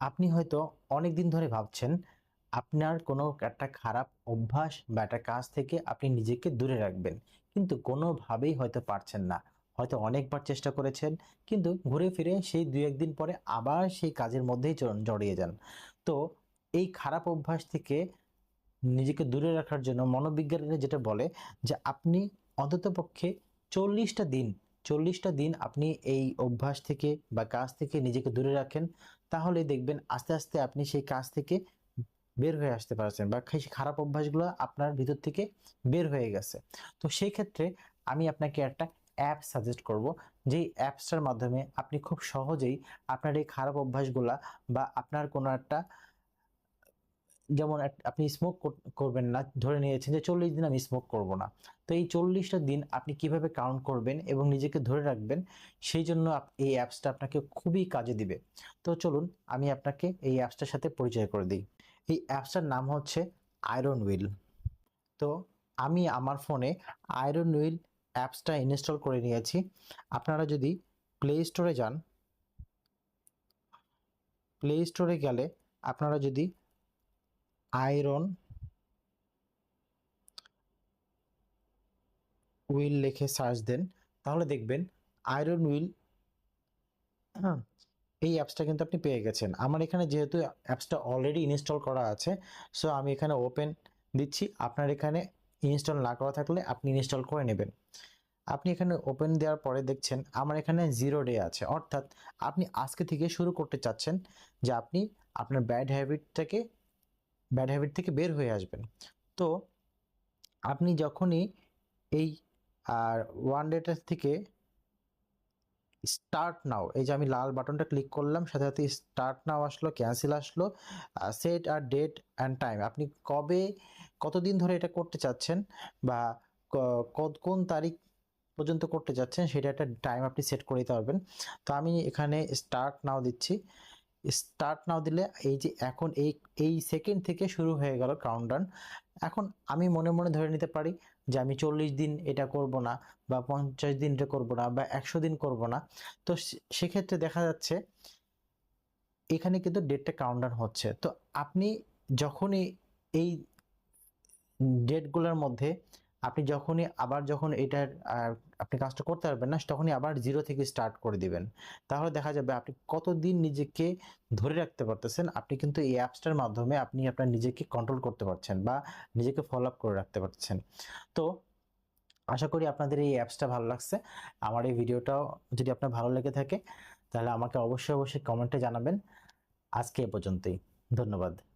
আপনি হয়তো অনেক দিন ধরে ভাবছেন, আপনার কোনো একটা খারাপ অভ্যাস বা একটা কাজ থেকে আপনি নিজেকে দূরে রাখবেন। কিন্তু কোনোভাবেই হয়তো পারছেন না। হয়তো অনেকবার চেষ্টা করেছেন, কিন্তু ঘুরে ফিরে সেই দুই একদিন পরে আবার সেই কাজের মধ্যেই জড়িয়ে যান। তো এই খারাপ অভ্যাস থেকে নিজেকে দূরে রাখার জন্য মনোবিজ্ঞানীরা যেটা বলে যে, আপনি অন্ততপক্ষে চল্লিশটা দিন চল্লিশটা দিন আপনি এই অভ্যাস থেকে বা কাজ থেকে নিজেকে দূরে রাখেন তাহলে দেখবেন আস্তে আস্তে আপনি সেই কাজ থেকে বের হয়ে আসতে পারছেন বা সেই খারাপ অভ্যাসগুলো আপনার ভিতর থেকে বের হয়ে গেছে। তো সেই ক্ষেত্রে আমি আপনাকে একটা অ্যাপ সাজেস্ট করব, যেই অ্যাপসটার মাধ্যমে আপনি খুব সহজেই আপনার এই খারাপ অভ্যাসগুলা বা আপনার কোনো একটা যেমন আপনি স্মোক করবেন না, ধরে নিয়েছেন যে চল্লিশ দিন আমি স্মোক করব না। তো এই চল্লিশটা দিন আপনি কীভাবে কাউন্ট করবেন এবং নিজেকে ধরে রাখবেন, সেই জন্য এই অ্যাপসটা আপনাকে খুবই কাজে দিবে। তো চলুন, আমি আপনাকে এই অ্যাপসটার সাথে পরিচয় করে দিই। এই অ্যাপসটার নাম হচ্ছে আয়রন উইল তো আমি আমার ফোনে আয়রন উইল অ্যাপসটা ইনস্টল করে নিয়েছি। আপনারা যদি প্লে স্টোরে যান প্লে স্টোরে গেলে আপনারা যদি আয়রন উইল লিখে সার্চ দেন, তাহলে দেখবেন আয়রন উইল, এই অ্যাপসটা কিন্তু আপনি পেয়ে গেছেন। আমার এখানে যেহেতু অ্যাপসটা অলরেডি ইনস্টল করা আছে সো আমি এখানে ওপেন দিচ্ছি। আপনার এখানে ইনস্টল না করা থাকলে আপনি ইনস্টল করে নেবেন। আপনি এখানে ওপেন দেওয়ার পরে দেখছেন আমার এখানে জিরো ডে আছে। অর্থাৎ আপনি আজকে থেকে শুরু করতে চাচ্ছেন যে আপনি আপনার ব্যাড হ্যাবিটটাকে ব্যাড হ্যাবিট থেকে বের হয়ে আসবেন। তো আপনি যখনই এই, আর ওয়ান ডেটা থেকে স্টার্ট নাও এই যে আমি লাল বাটনটা ক্লিক করলাম, সাথে সাথে স্টার্ট নাও আসলো ক্যান্সেল আসলো সেট আর ডেট অ্যান্ড টাইম আপনি কবে, কতদিন ধরে এটা করতে চাচ্ছেন বা কত- কোন তারিখ পর্যন্ত করতে যাচ্ছেন সেটা একটা টাইম আপনি সেট করে দিতে পারবেন। তো আমি এখানে স্টার্ট নাও দিচ্ছি। স্টার্ট নাও দিলে এই যে এখন এই এই সেকেন্ড থেকে শুরু হয়ে গেল কাউন্টডাউন এখন আমি মনে মনে ধরে নিতে পারি যে আমি চল্লিশ দিন এটা করব না বা পঞ্চাশ দিন এটা করব না বা একশো দিন করব না। তো সেক্ষেত্রে দেখা যাচ্ছে এখানে কিন্তু ডেটটা কাউন্টডাউন হচ্ছে। তো আপনি যখনই এই ডেটগুলোর মধ্যে আপনি যখনই আবার যখন এটার আপনি কাজটা করতে পারবেন না, তখনই আবার জিরো থেকে স্টার্ট করে দিবেন। তাহলে দেখা যাবে আপনি কতদিন নিজেকে ধরে রাখতে পারতেছেন, আপনি কিন্তু এই অ্যাপসটার মাধ্যমে আপনি আপনার নিজেকে কন্ট্রোল করতে পারছেন বা নিজেকে ফলো আপ করে রাখতে পারছেন। তো আশা করি আপনাদের এই অ্যাপসটা ভালো লাগছে। আমার এই ভিডিওটাও যদি আপনার ভালো লেগে থাকে, তাহলে আমাকে অবশ্যই অবশ্যই কমেন্টে জানাবেন। আজকে এ পর্যন্তই। ধন্যবাদ।